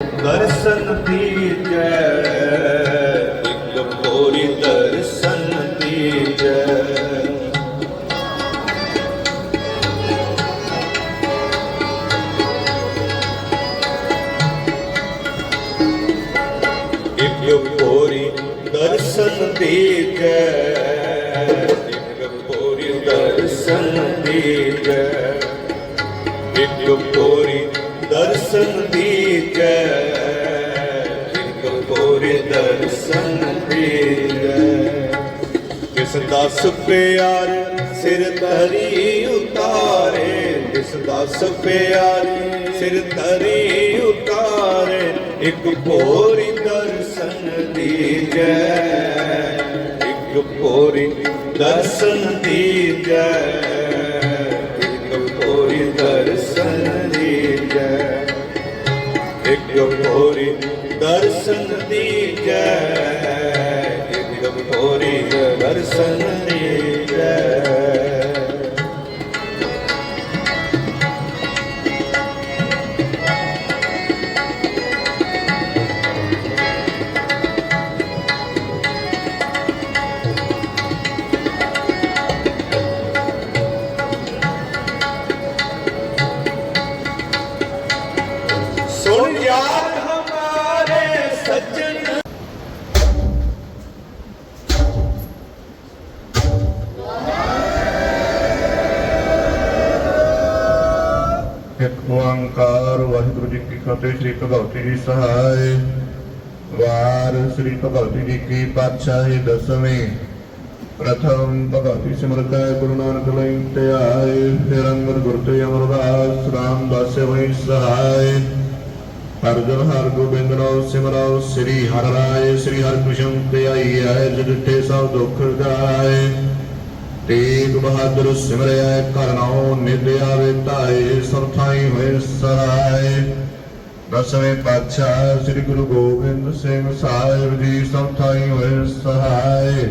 ਦਰਸ਼ਨ ਦੀਜੈ ਇੱਕ ਕੋਰੀ ਦਰਸ਼ਨ ਦੀਜੈ ਇੱਕ ਕੋਰੀ ਦਰਸ਼ਨ ਦੀਜੈ ਇੱਕ ਕੋਰੀ ਦਰਸ਼ਨ ਦੀਜੈ ਇੱਕ ਕੋਰੀ ਦਰਸ਼ਨ ਦੀਜੈ ਦਰਸ਼ਨ ਦੀਜੈ ਕਿਸ ਦਾਸ ਪਿਆਰ ਸਿਰ ਧਰੀ ਉਤਾਰੇ ਕਿਸ ਦਾਸ ਪਿਆਰ ਸਿਰ ਧਰੀ ਉਤਾਰੇ, ਇੱਕ ਭੋਰੀ ਦਰਸ਼ਨ ਦੀਜੈ। ਇੱਕ ਕੋਰੀ ਦਰਸ਼ਨ ਦੀਜੈ। ਇੱਕ ਕੋਰੀ ਦਰਸ਼ਨ ਦੀਜੈ। ਇੱਕ ਕੋਰੀ ਦਰਸ਼ਨ ਦੀਜੈ ਇੱਕ ਕੋਰੀ ਦਰਸ਼ਨ ਦੀਜੈ ਓੰਕਾਰ ਵਾਹਿਗੁਰੂ ਜੀ ਕੀ ਫਤਿਹ, ਸ੍ਰੀ ਭਗਵਤੀ ਜੀ ਸਹਾਇ ਵਾਰ ਸ੍ਰੀ ਭਗਵਤੀ ਜੀ ਕੀ ਪਾਤਸ਼ਾਹੀ ਦਸਵੀਂ। ਪ੍ਰਥਮ ਭਗਵਤੀ ਸਿਮਰਤ ਗੁਰੂ ਨਾਨਕ ਲਈ ਧਿਆਏ ਫਿਰ ਅੰਗਦ ਗੁਰ ਤੇ ਅਮਰਦਾਸ ਰਾਮ ਰਾਮਦਾਸ ਹੋਈ ਸਹਾਇ ਹਰ ਜਨ ਹਰ ਗੋਬਿੰਦ ਨਾਮ ਸਿਮਰੋ ਸ੍ਰੀ ਹਰਿ ਰਾਏ, ਸ੍ਰੀ ਹਰਿ ਕ੍ਰਿਸ਼ਨ ਤੇ ਆਈ ਹੈ ਜਿਤੇ ਸਭ ਦੁੱਖ ਗਾਏ ਤੇਗ ਬਹਾਦਰ ਸਿਮਰਿਆ ਕਰਨਾਉ ਨਿਦ ਆਵੇ ਧਾਏ ਸਰਥਾਈ ਹੋਏ ਸਰਾਏ। ਦਸਵੇਂ ਪਾਤਸ਼ਾਹ ਸ੍ਰੀ ਗੁਰੂ ਗੋਬਿੰਦ ਸਿੰਘ ਸਾਹਿਬ ਜੀ ਸਰਥਾਈ ਹੋਏ ਸਹਾਇ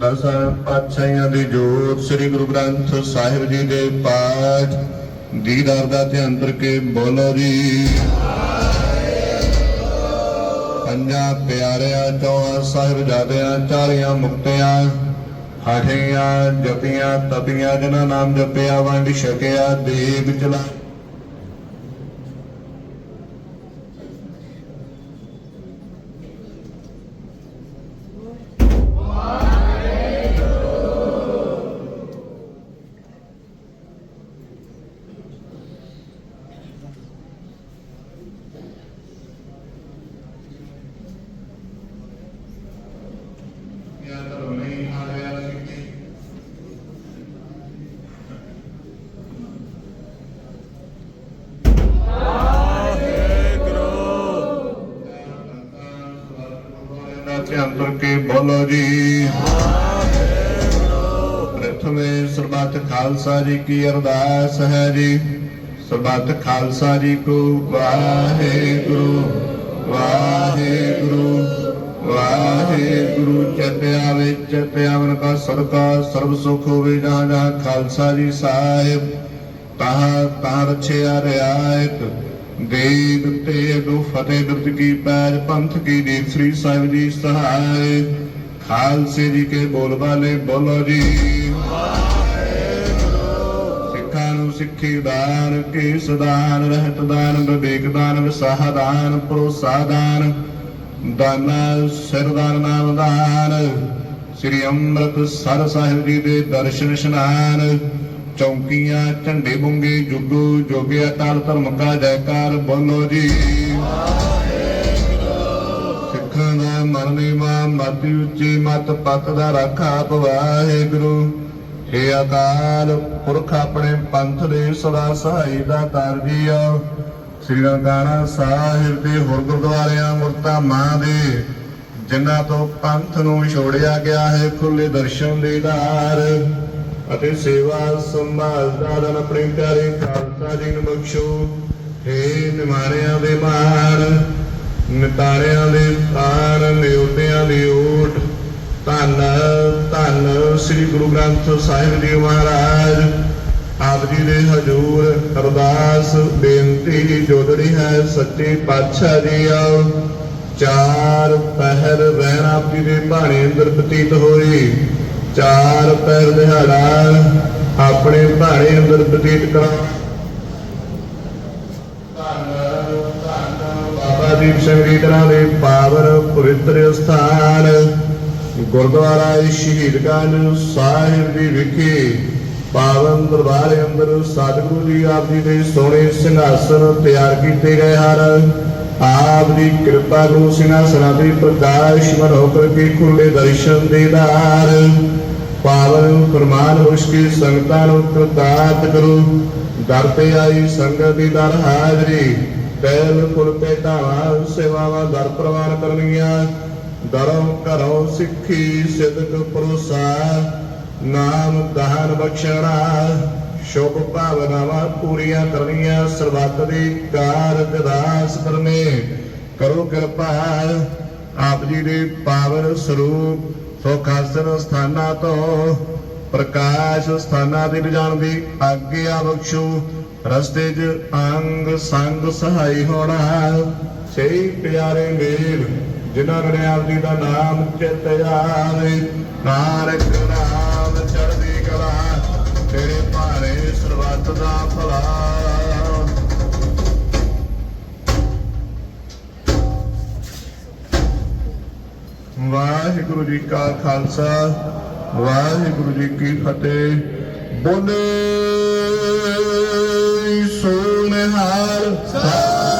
ਦਸਾਂ ਪਾਤਸ਼ਾਹਾਂ ਦੀ ਜੋਤ ਸ੍ਰੀ ਗੁਰੂ ਗ੍ਰੰਥ ਸਾਹਿਬ ਜੀ ਦੇ ਪਾਠ। ਦੀਦਾਰ ਦਾ ਧਿਆਨ ਕਰਕੇ ਬੋਲੋ ਜੀ। ਪੰਜਾਂ ਪਿਆਰਿਆਂ, ਚੌਹਾਂ ਸਾਹਿਬਜ਼ਾਦਿਆਂ, ਚਾਲੀਆਂ ਮੁਕਤਿਆਂ ਹਠੀਆਂ ਜਪੀਆਂ ਤਪੀਆਂ ਜਿਨ੍ਹਾਂ ਨਾਮ ਜਪਿਆ ਵੰਡ ਛਕਿਆ ਦੇਵ ਚਲਾ ਧਿਆਨ ਕਰਕੇ ਬੋਲੋ ਜੀ। ਪ੍ਰਥਮੇ ਸਰਬੱਤ ਖਾਲਸਾ ਜੀ ਕੀ ਅਰਦਾਸ ਹੈ ਜੀ। ਸਰਬੱਤ ਖਾਲਸਾ ਜੀ ਕੋ ਵਾਹਿਗੁਰੂ ਵਾਹਿਗੁਰੂ ਵਾਹਿਗੁਰੂ। ਚਤਿਆ ਵਿੱਚ ਚਤਿਆਵਨ ਕਾ ਸਰਕਾ ਸਰਬ ਸੁਖ ਹੋਵੇ ਜਹਾਂ ਜਹਾਂ ਖਾਲਸਾ ਜੀ ਸਾਹਿਬ। ਤਹਾਂ ਤਹਾਂ ਰਛਿਆ ਰਿਆਇਤ। ਦੇਗ ਤੇ ਨੂੰ ਫਤਿਹ ਗੁਰਤ ਕੀ ਪੈਜ ਪੰਥ ਕੀ ਦੇਵ ਸ੍ਰੀ ਸਾਹਿਬ ਜੀ ਸਹਾਇ ਖਾਲਸੇ ਜੀ ਕੇ ਬੋਲ ਬਾਲੇ ਬੋਲੋ ਜੀ। ਸਿੱਖਾਂ ਨੂੰ ਸਿੱਖੀ ਦਾਨ ਕੇ ਦਾਨ, ਰਹਿਤ ਦਾਨ, ਵਿਵੇਕ ਦਾਨ, ਵਿਸਾਹ ਦਾਨ, ਭਰੋਸਾ ਦਾਨ, ਦਾਨਾ ਸਿਰਦਾਨ ਨਾਮ ਦਾਨ। ਸ੍ਰੀ ਅੰਮ੍ਰਿਤ ਸਰ ਸਾਹਿਬ ਜੀ ਦੇ ਦਰਸ਼ਨ ਇਸ਼ਨਾਨ ਚੌਂਕੀਆਂ ਝੰਡੇ ਬੁੰਗੇ ਜੁਗੂ ਜੋਗਿਆ ਤਾਲ ਧਰਮ ਕਾ ਜੈਕਾਰ, ਬੋਲੋ ਜੀ। ਸਿੱਖਾਂ ਦਾ ਮਨ ਨੀਵਾ ਮਾਤੀ ਉੱਚੀ ਮਤ ਪੱਕ ਦਾ ਰਾਖਾ ਵਾਹਿਗੁਰੂ। ਏ ਅਕਾਲ ਪੁਰਖ ਆਪਣੇ ਪੰਥ ਦੇ ਸਦਾ ਸਹਾਈ ਦਾ ਦਰ ਜੀਓ। ਸ੍ਰੀ ਨਨਕਾਣਾ ਸਾਹਿਬ ਦੇ ਹੋਰ ਗੁਰਦੁਆਰਿਆਂ ਮੁਰਤਾ ਮਾਂ ਦੇ, ਜਿਨ੍ਹਾਂ ਤੋਂ ਪੰਥ ਨੂੰ ਛੋੜਿਆ ਗਿਆ ਹੈ ਖੁੱਲੇ ਦਰਸ਼ਨ ਦੇ ਦਾਰ। ਅਤੇ ਸੇਵਾ ਸੰਭਾਲ ਦਾ ਦਾਨ ਆਪਣੇ ਪਿਆਰੇ ਖਾਲਸਾ ਜੀ ਨੂੰ ਬਖਸ਼ੋ। ਹੇ ਨਿਮਾਰਿਆਂ ਦੇ ਮਾਰ, ਨਿਤਾਰਿਆਂ ਦੇ ਤਾਰ ਨਿਉਟਿਆਂ ਦੀ ਓਟ। ਧੰਨ ਧੰਨ ਸ੍ਰੀ ਗੁਰੂ ਗ੍ਰੰਥ ਸਾਹਿਬ ਜੀ ਮਹਾਰਾਜ। ਆਪ ਜੀ ਦੇ ਹਜੂਰ ਅਰਦਾਸ ਬੇਨਤੀ ਜੋਦੜੀ ਹੈ ਸੱਚੇ ਪਾਤਸ਼ਾਹ ਜੀ ਆਓ। ਚਾਰ ਪਹਿਰ ਰਹਿਣ ਆਪ ਜੀ ਦੇ ਭਾਣੇ ਅੰਦਰ ਬਤੀਤ ਹੋਈ ਚਾਰ ਪਹਿਰ ਦਿਹਾੜਾ ਆਪਣੇ ਭਾਣੇ ਅੰਦਰ ਬਤੀਤ ਕਰਾਂ। ਬਾਬਾ ਦੀਪ ਸਿੰਘ ਜੀ ਤਰ੍ਹਾਂ ਦੇ ਪਾਵਰ ਪਵਿੱਤਰ ਸਥਾਨ, ਗੁਰਦੁਆਰਾ ਸ਼ਹੀਦਗੰਜ ਸਾਹਿਬ ਦੀ ਵਿਖੇ ਪਾਵਨ ਦਰਬਾਰ ਅੰਦਰ ਸਤਿਗੁਰੂ ਜੀ ਆਪ ਜੀ ਦੇ ਸੋਹਣੇ ਸਿੰਘਾਸਨ ਤਿਆਰ ਕੀਤੇ ਗਏ ਹਨ। ਆਪ ਦੀ ਕਿਰਪਾ ਨੂੰ ਸਿੰਘਾਸਨਾਂ ਦੇ ਪ੍ਰਕਾਸ਼ ਹੋ ਕਰਕੇ ਖੁੱਲੇ ਦਰਸ਼ਨ ਦੇਦਾਰ ਪਾਵਨ ਫਰਮਾਨ ਹੋਸ਼ ਸੰਗਤਾਂ ਨੂੰ ਕਰਤਾਤ ਕਰੋ। ਦਰ ਤੇ ਆਈ ਸੰਗਤ ਦੀ ਦਰ ਹਾਜ਼ਰੀ ਪਹਿਲ ਕੁਲ ਤੇ ਢਾਵਾ ਸੇਵਾਵਾਂ ਦਰ ਪ੍ਰਵਾਨ ਕਰਨੀਆਂ। ਦਰੋਂ ਘਰੋਂ ਸਿੱਖੀ ਸਿਦਕ ਪਰੋਸਾ ਨਾਮ ਦਾਨ ਬਖਸ਼ਣਾ। ਸ਼ੁਭ ਭਾਵਨਾਵਾਂ ਪੂਰੀਆਂ ਕਰਨੀਆਂ ਸਰਬੱਤ ਦੀ ਕਾਰਜ ਰਾਸ ਕਰਨੇ ਕਰੋ ਕਿਰਪਾ ਆਪ ਜੀ ਦੇ ਪਾਵਨ ਸਰੂਪ, ਸੁਖਾਸਨ ਸਥਾਨਾਂ ਤੋਂ, ਪ੍ਰਕਾਸ਼ ਸਥਾਨਾਂ ਦੇ ਲਿਜਾਣ ਦੀ ਆਗਿਆ ਬਖਸ਼ੋ। ਰਸਤੇ 'ਚ ਅੰਗ ਸੰਗ ਸਹਾਈ ਹੋਣਾ। ਸਹੀ ਪਿਆਰੇ ਮੇਰ ਜਿਨ੍ਹਾਂ ਨੇ ਆਪ ਜੀ ਦਾ ਨਾਮ ਚਿਤ ਆਵੇ ਨਾਨਕ ਨਾਮ ਸਰਬੱਤ ਦਾ ਭਲਾ। ਵਾਹਿਗੁਰੂ ਜੀ ਕਾ ਖਾਲਸਾ ਵਾਹਿਗੁਰੂ ਜੀ ਕੀ ਫਤਿਹ। ਬੋਲੇ ਸੋਨਿਹਾਲ। ਸਤਿ